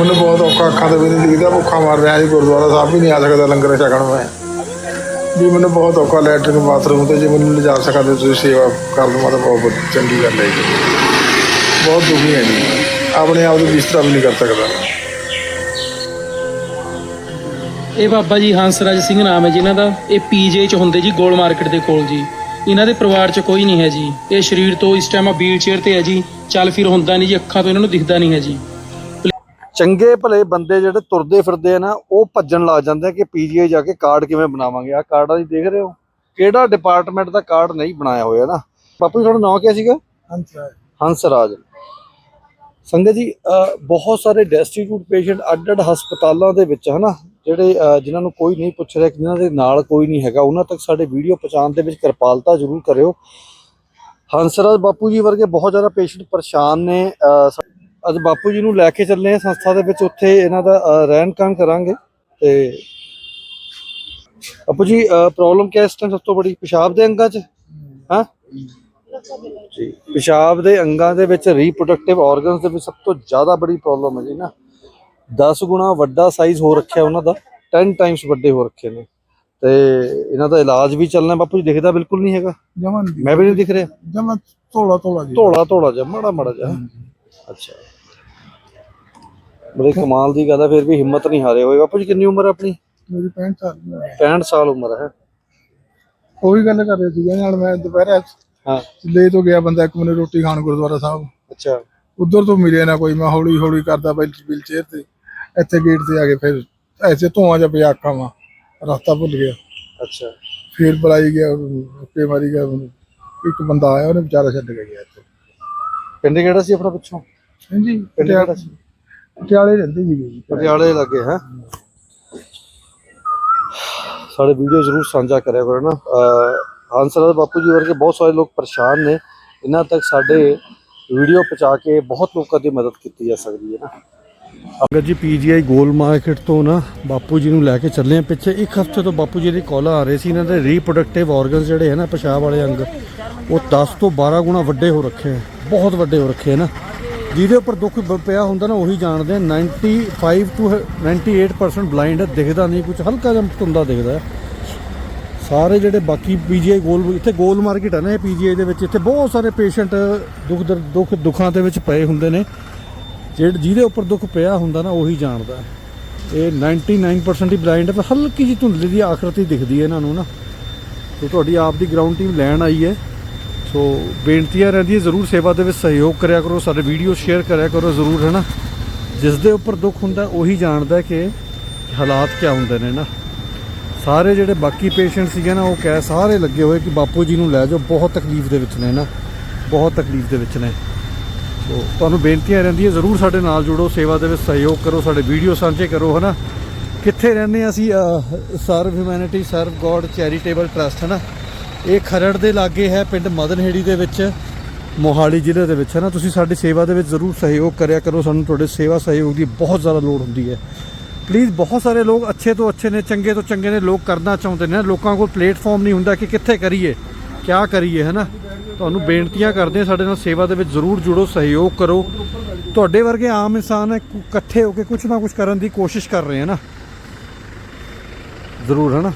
ਮੈਨੂੰ ਬਹੁਤ ਔਖਾ ਅੱਖਾਂ ਤੋਂ ਵੀ ਨਹੀਂ ਦਿਖਦਾ, ਭੁੱਖਾ ਮਰ ਰਿਹਾ ਜੀ, ਗੁਰਦੁਆਰਾ ਸਾਹਿਬ ਵੀ ਨਹੀਂ ਆ ਸਕਦਾ, ਲੰਗਰ ਛਕਣ ਮੈਂ। ਵੀ ਮੈਨੂੰ ਬਹੁਤ ਔਖਾ ਲੈਟਰਿੰਗ ਬਾਥਰੂਮ ਤੇ, ਜੇ ਮੈਨੂੰ ਲਿਜਾ ਸਕਦੇ ਤੁਸੀਂ ਸੇਵਾ ਕਰ ਲਵਾਂ ਤਾਂ ਬਹੁਤ ਚੰਗੀ ਗੱਲ ਹੈ ਜੀ। ਬਹੁਤ ਦੁਖੀ ਹੈ ਜੀ। ਆਪਣੇ ਆਪ ਨੂੰ ਬਿਸਤਰਾ ਵੀ ਨਹੀਂ ਕਰ ਸਕਦਾ। ਇਹ ਬਾਬਾ ਜੀ ਹੰਸਰਾਜ ਸਿੰਘ ਨਾਮ ਹੈ ਜਿਨ੍ਹਾਂ ਦਾ। ਇਹ ਪੀਜੇ ਚ ਹੁੰਦੇ ਜੀ, ਗੋਲ ਮਾਰਕੀਟ ਦੇ ਕੋਲ ਜੀ। ਇਹਨਾਂ ਦੇ ਪਰਿਵਾਰ ਚ ਕੋਈ ਨਹੀਂ ਹੈ ਜੀ। ਇਹ ਸਰੀਰ ਤੋਂ ਇਸ ਟਾਈਮ ਵੀਲ ਚੇਅਰ ਤੇ ਹੈ ਜੀ। ਚੱਲ ਫਿਰ ਹੁੰਦਾ ਨਹੀਂ ਜੀ, ਅੱਖਾਂ ਤੋਂ ਇਹਨਾਂ ਨੂੰ ਦਿਖਦਾ ਨਹੀਂ ਹੈ ਜੀ। ਚੰਗੇ ਭਲੇ ਬੰਦੇ ਜਿਹੜੇ ਤੁਰਦੇ ਫਿਰਦੇ ਆ ਨਾ ਉਹ ਭੱਜਣ ਲੱਗ ਜਾਂਦੇ ਆ ਕਿ ਪੀਜੀਆਈ ਜਾ ਕੇ ਕਾਰਡ ਕਿਵੇਂ ਬਣਾਵਾਂਗੇ। ਆ ਕਾਰਡ ਤੁਸੀਂ ਦੇਖ ਰਹੇ ਹੋ? ਕਿਹੜਾ ਡਿਪਾਰਟਮੈਂਟ ਦਾ ਕਾਰਡ ਨਹੀਂ ਬਣਾਇਆ ਹੋਇਆ ਨਾ? ਬਾਪੂ ਜੀ, ਤੁਹਾਡਾ ਨਾਮ ਕੀ ਸੀਗਾ? ਹੰਸਰਾਜ। ਸੰਗਤ ਜੀ ਬਹੁਤ ਸਾਰੇ ਡੈਸਟੀਟਿਊਟ ਪੇਸ਼ੈਂਟ ਅੱਡ-ਅੱਡ ਹਸਪਤਾਲਾਂ ਦੇ ਵਿੱਚ ਹਨਾ ਜਿਹੜੇ ਜਿਨ੍ਹਾਂ ਨੂੰ ਕੋਈ ਨਹੀਂ ਪੁੱਛ ਰਿਹਾ ਜਿਨ੍ਹਾਂ ਦੇ ਨਾਲ ਕੋਈ ਨਹੀਂ ਹੈਗਾ ਉਹਨਾਂ ਤੱਕ ਸਾਡੇ ਵੀਡੀਓ ਪਹੁੰਚਾਉਣ ਦੇ ਵਿੱਚ ਕਿਰਪਾਲਤਾ ਜ਼ਰੂਰ ਕਰਿਓ। ਹੰਸਰਾਜ ਬਾਪੂ ਜੀ ਵਰਗੇ ਬਹੁਤ ਜ਼ਿਆਦਾ ਪੇਸ਼ੈਂਟ ਪਰੇਸ਼ਾਨ ਨੇ ਅੱਜ ਬਾਪੂ ਜੀ ਨੂੰ ਲੈ ਕੇ ਚੱਲੇ ਆ ਸੰਸਥਾ ਦੇ ਵਿੱਚ ਉੱਥੇ ਇਹਨਾਂ ਦਾ ਰਹਿਣ ਖਾਣ ਕਰਾਂਗੇ ਤੇ ਬਾਪੂ ਜੀ ਪ੍ਰੋਬਲਮ ਕਿਆ ਇਸ ਟਾਈਮ ਸਭ ਤੋਂ ਬੜੀ? ਪਿਸ਼ਾਬ ਦੇ ਅੰਗਾਂ 'ਚ? ਹਾਂ? ਜੀ ਪਿਸ਼ਾਬ ਦੇ ਅੰਗਾਂ ਦੇ ਵਿੱਚ ਰੀਪਰੋਡਕਟਿਵ ਆਰਗਨਸ ਦੇ ਵਿੱਚ ਸਭ ਤੋਂ ਜ਼ਿਆਦਾ ਬੜੀ ਪ੍ਰੋਬਲਮ ਹੈ ਜੀ ਨਾ। 10 ਗੁਣਾ ਵੱਡਾ ਸਾਈਜ਼ ਹੋ ਰੱਖਿਆ ਉਹਨਾਂ ਦਾ 10 ਟਾਈਮਸ ਵੱਡੇ ਹੋ ਰੱਖੇ ਨੇ। ਤੇ ਇਹਨਾਂ ਦਾ ਇਲਾਜ ਵੀ ਚੱਲਣਾ ਬਾਪੂ ਜੀ ਦਿਖਦਾ ਬਿਲਕੁਲ ਨਹੀਂ ਹੈਗਾ। ਜਮਨ ਮੈਂ ਵੀ ਨਹੀਂ ਦਿਖ ਰਿਹਾ। ਜਮਨ ਤੋਲਾ ਤੋਲਾ ਜੀ। ਧੋਲਾ ਧੋਲਾ ਜਿਹਾ ਮਾੜਾ ਮਾੜਾ ਜਿਹਾ ਅੱਛਾ। ਬੜੇ ਕਮਾਲ ਦੀ ਗੱਲ ਹੈ ਫਿਰ ਵੀ ਹਿੰਮਤ ਨਹੀਂ ਹਾਰੇ ਹੋਏ। ਬਾਪੂ ਜੀ ਕਿੰਨੀ ਉਮਰ ਹੈ ਆਪਣੀ? ਮੇਰੀ 65 ਸਾਲ ਦੀ ਹੈ। 65 ਸਾਲ ਉਮਰ ਹੈ। ਉਹੀ ਗੱਲ ਕਰ ਰਿਹਾ ਸੀਗਾ ਨਾਲ ਮੈਂ ਦੁਪਹਿਰੇ ਹਾਂ। ਲੇਟ ਹੋ ਗਿਆ ਬੰਦਾ ਇੱਕ ਮੈਨੂੰ ਰੋਟੀ ਖਾਣ ਗੁਰਦੁਆਰਾ ਸਾਹਿਬ। ਅੱਛਾ। ਉਧਰ ਤੋਂ ਮਿਲਿਆ ਨਾ ਕੋਈ ਮੈਂ ਹੌਲੀ ਹੌਲੀ ਕਰਦਾ ਬੈਲ ਵੀਲ ਚੇਅਰ ਤੇ। ਇੱਥੇ ਗੇਟ ਤੇ ਆ ਕੇ ਫਿਰ ਐਸੇ ਧੂਆਂ ਜਿਹਾ ਪਿਆ ਅੱਖਾਂ ਵਾਂ ਰਸਤਾ ਭੁੱਲ ਗਿਆ। ਅੱਛਾ। ਫਿਰ ਬੁਲਾਈ ਗਿਆ ਉੱਤੇ ਮਾਰੀ ਗਿਆ ਇੱਕ ਬੰਦਾ ਆਇਆ ਉਹਨੇ ਵਿਚਾਰਾ ਛੱਡ ਕੇ ਗਿਆ ਇੱਥੇ। ਪਿੰਡ ਕਿਹੜਾ ਸੀ ਆਪਣਾ ਪਿੱਛੋਂ? ਹਾਂਜੀ ਪਿੰਡ ਕਿਹੜਾ ਸੀ? ਪਟਿਆਲੇ ਰਹਿੰਦੇ ਜੀ। ਪਟਿਆਲੇ ਲੱਗੇ ਹੈ? ਸਾਡੇ ਵੀਡੀਓ ਜ਼ਰੂਰ ਸਾਂਝਾ ਕਰਿਆ ਕਰੋ ਨਾ। ਹੰਸਰਾਜ ਬਾਪੂ ਜੀ ਵਰਗੇ ਬਹੁਤ ਸਾਰੇ ਲੋਕ ਪਰੇਸ਼ਾਨ ਨੇ। ਇਹਨਾਂ ਤੱਕ ਸਾਡੇ ਵੀਡੀਓ ਪਹੁੰਚਾ ਕੇ ਬਹੁਤ ਲੋਕਾਂ ਦੀ ਮਦਦ ਕੀਤੀ ਜਾ ਸਕਦੀ ਹੈ ਨਾ। ਅਗਰ ਜੀ ਪੀਜੀਆਈ ਗੋਲ ਮਾਰਕੀਟ ਤੋਂ ਨਾ ਬਾਪੂ ਜੀ ਨੂੰ ਲੈ ਕੇ ਚੱਲੇ ਆ ਪਿੱਛੇ, ਇੱਕ ਹਫ਼ਤੇ ਤੋਂ ਬਾਪੂ ਜੀ ਦੀ ਕਾਲਾਂ ਆ ਰਹੀ ਸੀ, ਇਹਨਾਂ ਦੇ ਰੀਪਰੋਡਕਟਿਵ ਆਰਗਨਸ ਜਿਹੜੇ ਹੈ ਨਾ, ਪਿਸ਼ਾਬ ਵਾਲੇ ਅੰਗ, ਉਹ 10 ਤੋਂ 12 ਗੁਣਾ ਵੱਡੇ ਹੋ ਰੱਖੇ ਆ ਬਹੁਤ ਵੱਡੇ ਹੋ ਰੱਖੇ ਆ ਨਾ। ਜਿਹਦੇ ਉੱਪਰ ਦੁੱਖ ਬ- ਪਿਆ ਹੁੰਦਾ ਨਾ, ਉਹੀ ਜਾਣਦੇ ਆ 95 ਟੂ 98% ਬਲਾਈਂਡ ਹੈ, ਦਿਖਦਾ ਨਹੀਂ ਕੁਝ ਹਲਕਾ ਜਿਹਾ ਧੁੰਦਾ ਦਿਖਦਾ ਸਾਰੇ ਜਿਹੜੇ ਬਾਕੀ ਪੀਜੀਆਈ ਗੋਲ, ਇੱਥੇ ਗੋਲ ਮਾਰਕੀਟ ਹੈ ਨਾ ਇਹ ਪੀਜੀਆਈ ਦੇ ਵਿੱਚ, ਇੱਥੇ ਬਹੁਤ ਸਾਰੇ ਪੇਸ਼ੈਂਟ ਦੁੱਖ ਦਰ- ਦੁੱਖ, ਦੁੱਖਾਂ ਦੇ ਵਿੱਚ ਪਏ ਹੁੰਦੇ ਨੇ। ਜਿਹੜੇ ਜਿਹਦੇ ਉੱਪਰ ਦੁੱਖ ਪਿਆ ਹੁੰਦਾ ਨਾ, ਉਹੀ ਜਾਣਦਾ। ਹੈ। ਇਹ 99% ਹੀ ਬਲਾਈਂਡ ਹੈ, ਪਰ ਹਲਕੀ ਜਿਹੀ ਧੁੰਦਲੀ ਦੀ ਆਕ੍ਰਿਤੀ ਦਿਖਦੀ ਹੈ ਇਹਨਾਂ ਨੂੰ ਨਾ। ਤੇ ਤੁਹਾਡੀ ਆਪ ਦੀ ਗਰਾਊਂਡ ਟੀਮ ਲੈਣ ਆਈ ਹੈ। ਸੋ ਬੇਨਤੀਆਂ ਰਹਿੰਦੀ ਹੈ ਜ਼ਰੂਰ ਸੇਵਾ ਦੇ ਵਿੱਚ ਸਹਿਯੋਗ ਕਰਿਆ ਕਰੋ, ਸਾਡੇ ਵੀਡੀਓ ਸ਼ੇਅਰ ਕਰਿਆ ਕਰੋ ਜ਼ਰੂਰ, ਹੈ ਨਾ। ਜਿਸ ਦੇ ਉੱਪਰ ਦੁੱਖ ਹੁੰਦਾ, ਉਹੀ ਜਾਣਦਾ ਕਿ ਹਾਲਾਤ ਕਿਆ ਹੁੰਦੇ ਨੇ ਨਾ। ਸਾਰੇ ਜਿਹੜੇ ਬਾਕੀ ਪੇਸ਼ੈਂਟ ਸੀਗੇ ਨਾ, ਉਹ ਕਹਿ ਸਾਰੇ ਲੱਗੇ ਹੋਏ ਕਿ ਬਾਪੂ ਜੀ ਨੂੰ ਲੈ ਜਾਓ, ਬਹੁਤ ਤਕਲੀਫ ਦੇ ਵਿੱਚ ਨੇ ਨਾ। ਬਹੁਤ ਤਕਲੀਫ ਦੇ ਵਿੱਚ ਨੇ। ਸੋ ਤੁਹਾਨੂੰ ਬੇਨਤੀਆਂ ਰਹਿੰਦੀਆਂ, ਜ਼ਰੂਰ ਸਾਡੇ ਨਾਲ ਜੁੜੋ, ਸੇਵਾ ਦੇ ਵਿੱਚ ਸਹਿਯੋਗ ਕਰੋ, ਸਾਡੇ ਵੀਡੀਓ ਸਾਂਝੇ ਕਰੋ, ਹਨਾ? ਕਿੱਥੇ ਰਹਿੰਦੇ ਹਾਂ ਅਸੀਂ? Serve humanity serve god charitable trust ਹਨਾ? ਇਹ ਖਰੜ ਦੇ ਲਾਗੇ ਹੈ, ਪਿੰਡ ਮਦਨਹੇੜੀ ਦੇ ਵਿੱਚ, ਮੋਹਾਲੀ ਜ਼ਿਲ੍ਹੇ ਦੇ ਵਿੱਚ ਹੈ ਨਾ ਤੁਸੀਂ ਸਾਡੀ ਸੇਵਾ ਦੇ ਵਿੱਚ ਜ਼ਰੂਰ ਸਹਿਯੋਗ ਕਰਿਆ ਕਰੋ, ਸਾਨੂੰ ਤੁਹਾਡੇ ਸੇਵਾ ਸਹਿਯੋਗ ਦੀ ਬਹੁਤ ਜ਼ਿਆਦਾ ਲੋੜ ਹੁੰਦੀ ਹੈ। ਪਲੀਜ਼ ਬਹੁਤ ਸਾਰੇ ਲੋਕ ਅੱਛੇ ਤੋਂ ਅੱਛੇ ਨੇ, ਚੰਗੇ ਤੋਂ ਚੰਗੇ ਨੇ, ਲੋਕ ਕਰਨਾ ਚਾਹੁੰਦੇ ਨੇ, ਲੋਕਾਂ ਕੋਲ ਪਲੇਟਫਾਰਮ ਨਹੀਂ ਹੁੰਦਾ ਕਿ ਕਿੱਥੇ ਕਰੀਏ। ਕਿਆ ਕਰੀਏ ਹੈ ਨਾ ਤੁਹਾਨੂੰ ਬੇਨਤੀਆਂ ਕਰਦੇ ਹਾਂ, ਸਾਡੇ ਨਾਲ ਸੇਵਾ ਦੇ ਵਿੱਚ ਜ਼ਰੂਰ ਜੁੜੋ, ਸਹਿਯੋਗ ਕਰੋ। ਤੁਹਾਡੇ ਵਰਗੇ ਆਮ ਇਨਸਾਨ ਇਕੱਠੇ ਹੋ ਕੇ ਕੁਝ ਨਾ ਕੁਝ ਕਰਨ ਦੀ ਕੋਸ਼ਿਸ਼ ਕਰ ਰਹੇ ਹੈ ਨਾ। ਜ਼ਰੂਰ ਹੈ ਨਾ